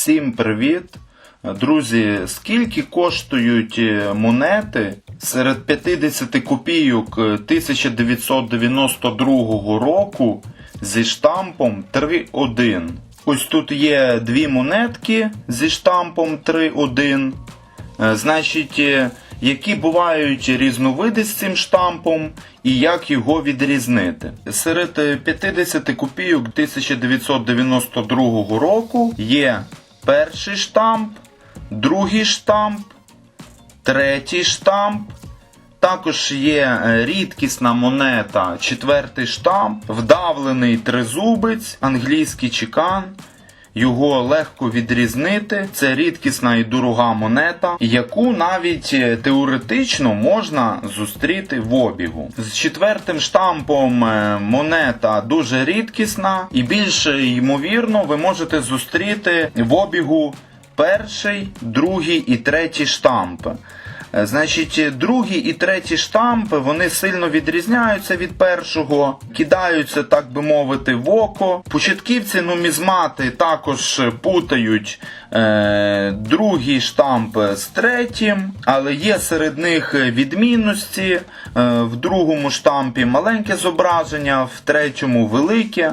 Всім привіт! Друзі, скільки коштують е, монети серед 50 копійок е, 1992 року зі штампом 3.1? Ось тут є дві монетки зі штампом 3.1. Е, Значить, е, які бувають різновиди з цим штампом і як його відрізнити. Серед е, 50 копійок 1992 року є перший штамп, другий штамп, третій штамп. Також є е, рідкісна монета, четвертий штамп, вдавлений тризубець, англійський чекан. Його легко відрізнити. Це рідкісна і дорога монета, яку навіть е, теоретично можна зустріти в обігу. З четвертим штампом е, монета дуже рідкісна, і більш ймовірно, ви можете зустріти в обігу перший, другий і третій штампи. Е, Значить, другий і третій штампи вони сильно відрізняються від першого, кидаються, так би мовити, в око. Початківці нумізмати також путають е, другий штамп з третім, але є серед них відмінності. Е, в другому штампі маленьке зображення, в третьому велике.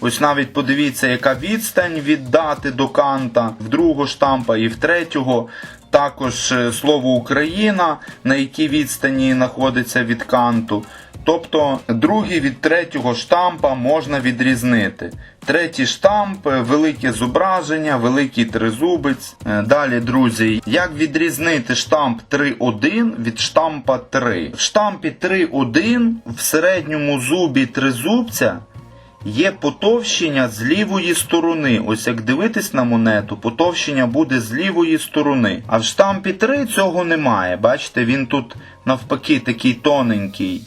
Ось навіть подивіться, яка відстань від дати до канта в другого штампа і в третього. Також е, слово Україна, на якій відстані знаходиться від канту. Тобто другий від третього штампа можна відрізнити. Третій штамп, е, велике зображення, великий тризубець. Е, Далі, друзі, як відрізнити штамп 3.1 від штампа 3? В штампі 3.1 в середньому зубі тризубця Є потовщення з лівої сторони. Ось як дивитись на монету, потовщення буде з лівої сторони. А в штампі 3 цього немає. Бачите, він тут навпаки такий тоненький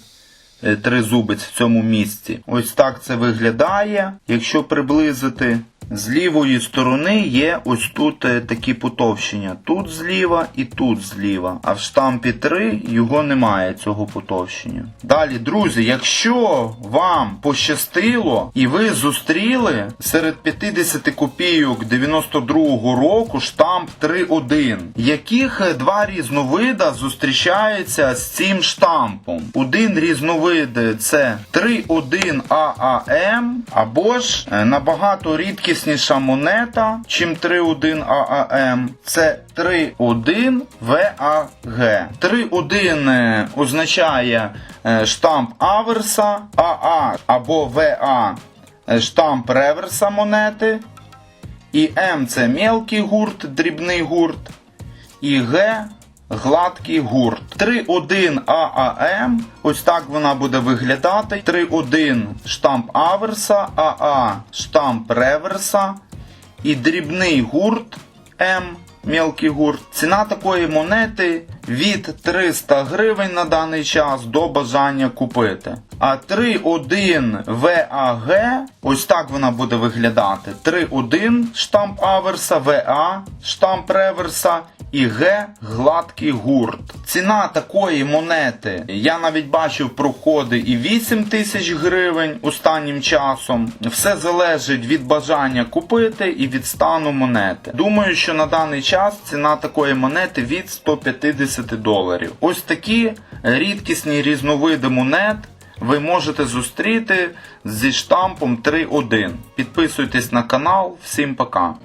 е, тризубець в цьому місці. Ось так це виглядає. Якщо приблизити. З лівої сторони є ось тут е, такі потовщення. Тут зліва і тут зліва. А в штампі 3 його немає, цього потовщення. Далі, друзі, якщо вам пощастило і ви зустріли серед 50 копійок 92-го року штамп 3.1, яких два різновида зустрічаються з цим штампом. Один різновид це 3.1 AAM, або ж е, набагато рідкісніша монета, чим 3.1 AAM. Це 3.1 VAG. 3.1 е, означає е, штамп аверса, АА або ВА е, штамп реверса монети. І М це мелкий гурт, дрібний гурт. І Г гладкий гурт. 3.1 ААМ. Ось так вона буде виглядати. 3.1 штамп аверса, АА штамп реверса. І дрібний гурт М. Мелкий гурт. Ціна такої монети від 300 гривень на даний час до бажання купити. А 3.1 VAG, ось так вона буде виглядати. 3.1 штамп аверса, VA штамп реверса і Г гладкий гурт. Ціна такої монети, я навіть бачив проходи і 8 тисяч гривень останнім часом. Все залежить від бажання купити і від стану монети. Думаю, що на даний час ціна такої монети від 150 доларів. Ось такі рідкісні різновиди монет. Ви можете зустріти зі штампом 3.1. Підписуйтесь на канал. Всім пока.